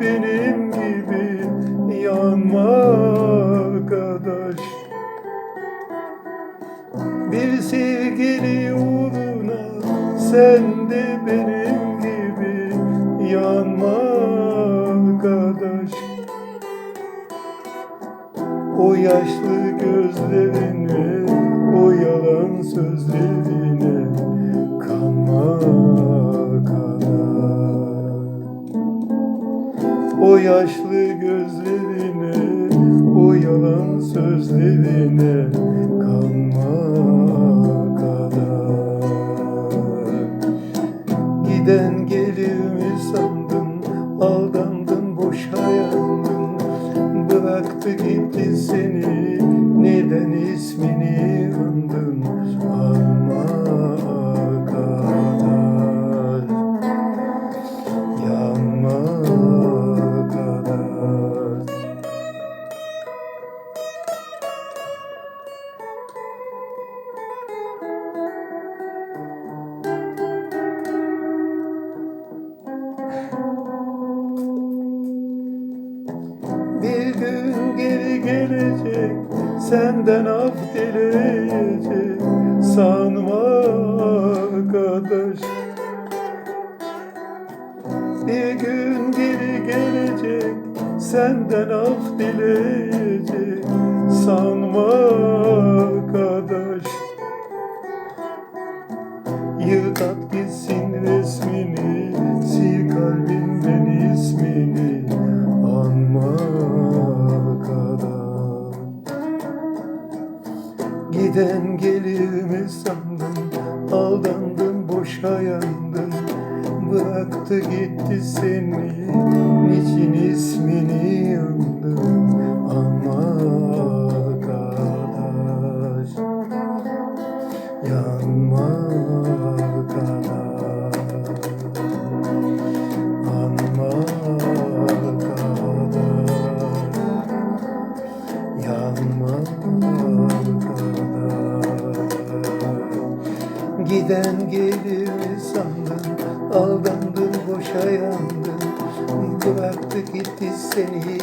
benim gibi yanma arkadaş. Bir sevgili uğruna sen de benim gibi yanma arkadaş. O yaşlı gözlerine, o yalan sözlerine yaşlı gözlerine, o yalan sözlerine kanma kadar. Giden gelir mi sandın, aldandın, boşa yandın. Bıraktı gitti seni, neden ismini andın? Alma gelecek Senden af dileyecek Sanma arkadaş. Bir gün geri gelecek Senden af dileyecek Giden gelir mi sandın? Aldandın boşa yandın. Bıraktı gitti seni. Niçin ismini yandın? Anma kadar Yanma kadar Yanma Giden gelir sandın? Aldandın boşa yandın Bıraktı gitti seni